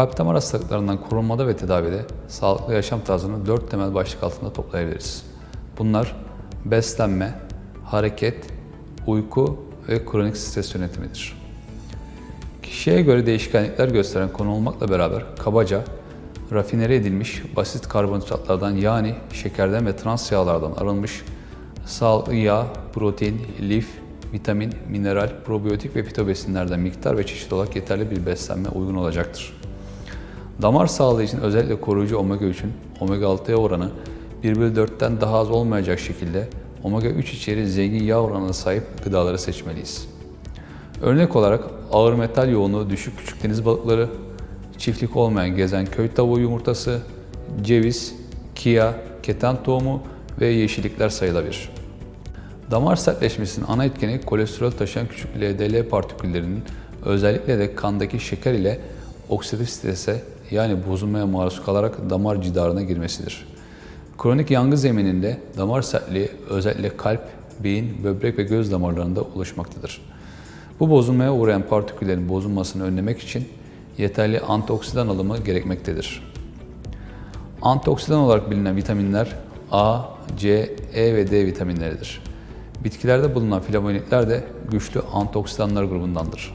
Kalp damar hastalıklarından korunmada ve tedavide sağlıklı yaşam tarzını dört temel başlık altında toplayabiliriz. Bunlar beslenme, hareket, uyku ve kronik stres yönetimidir. Kişiye göre değişkenlikler gösteren konu olmakla beraber kabaca rafinere edilmiş basit karbonhidratlardan yani şekerden ve trans yağlardan arınmış sağlıklı yağ, protein, lif, vitamin, mineral, probiyotik ve fitobesinlerden miktar ve çeşit olarak yeterli bir beslenme uygun olacaktır. Damar sağlığı için özellikle koruyucu omega 3'ün omega 6'ya oranı 1 bölü 4'ten daha az olmayacak şekilde omega 3 içeri zengin yağ oranına sahip gıdaları seçmeliyiz. Örnek olarak ağır metal yoğunluğu düşük küçük deniz balıkları, çiftlik olmayan gezen köy tavuğu yumurtası, ceviz, kia, keten tohumu ve yeşillikler sayılabilir. Damar sertleşmesinin ana etkeni kolesterol taşıyan küçük LDL partiküllerinin özellikle de kandaki şeker ile oksidatif strese yani bozulmaya maruz kalarak damar cidarına girmesidir. Kronik yangı zemininde damar sertliği özellikle kalp, beyin, böbrek ve göz damarlarında oluşmaktadır. Bu bozulmaya uğrayan partiküllerin bozulmasını önlemek için yeterli antioksidan alımı gerekmektedir. Antioksidan olarak bilinen vitaminler A, C, E ve D vitaminleridir. Bitkilerde bulunan flavonoidler de güçlü antioksidanlar grubundandır.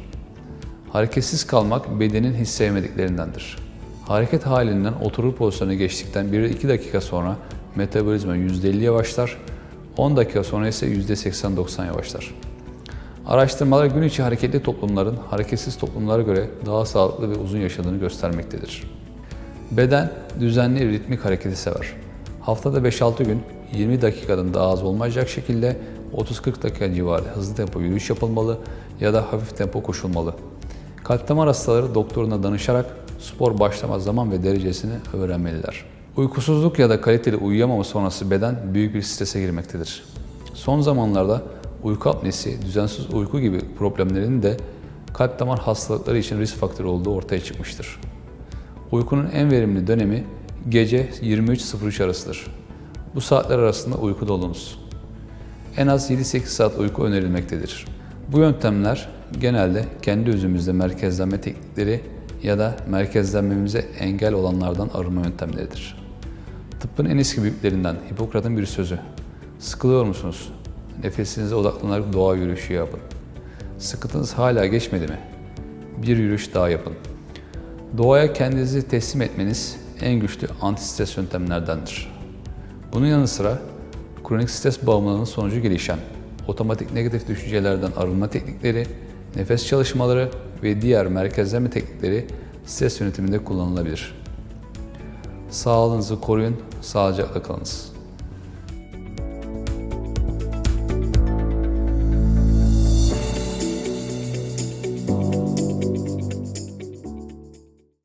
Hareketsiz kalmak bedenin hiç sevmediklerindendir. Hareket halinden oturur pozisyona geçtikten 1-2 dakika sonra metabolizma %50 yavaşlar, 10 dakika sonra ise %80-90 yavaşlar. Araştırmalar gün içi hareketli toplumların hareketsiz toplumlara göre daha sağlıklı ve uzun yaşadığını göstermektedir. Beden düzenli ritmik hareketi sever. Haftada 5-6 gün 20 dakikadan daha az olmayacak şekilde 30-40 dakika civarı hızlı tempo yürüyüş yapılmalı ya da hafif tempo koşulmalı. Kalp damar hastaları doktoruna danışarak spor başlama zaman ve derecesini öğrenmeliler. Uykusuzluk ya da kaliteli uyuyamama sonrası beden büyük bir strese girmektedir. Son zamanlarda uyku apnesi, düzensiz uyku gibi problemlerin de kalp damar hastalıkları için risk faktörü olduğu ortaya çıkmıştır. Uykunun en verimli dönemi gece 23.03 arasıdır. Bu saatler arasında uykuda olunuz. En az 7-8 saat uyku önerilmektedir. Bu yöntemler genelde kendi özümüzde merkezlenme teknikleri ya da merkezlenmemize engel olanlardan arınma yöntemleridir. Tıbbın en eski büyüklerinden Hipokrat'ın bir sözü. Sıkılıyor musunuz? Nefesinize odaklanarak doğa yürüyüşü yapın. Sıkıntınız hala geçmedi mi? Bir yürüyüş daha yapın. Doğaya kendinizi teslim etmeniz en güçlü antistres yöntemlerdendir. Bunun yanı sıra kronik stres bağımlılığının sonucu gelişen otomatik negatif düşüncelerden arınma teknikleri, nefes çalışmaları ve diğer merkezleme teknikleri stres yönetiminde kullanılabilir. Sağlığınızı koruyun, sağlıcakla kalınız.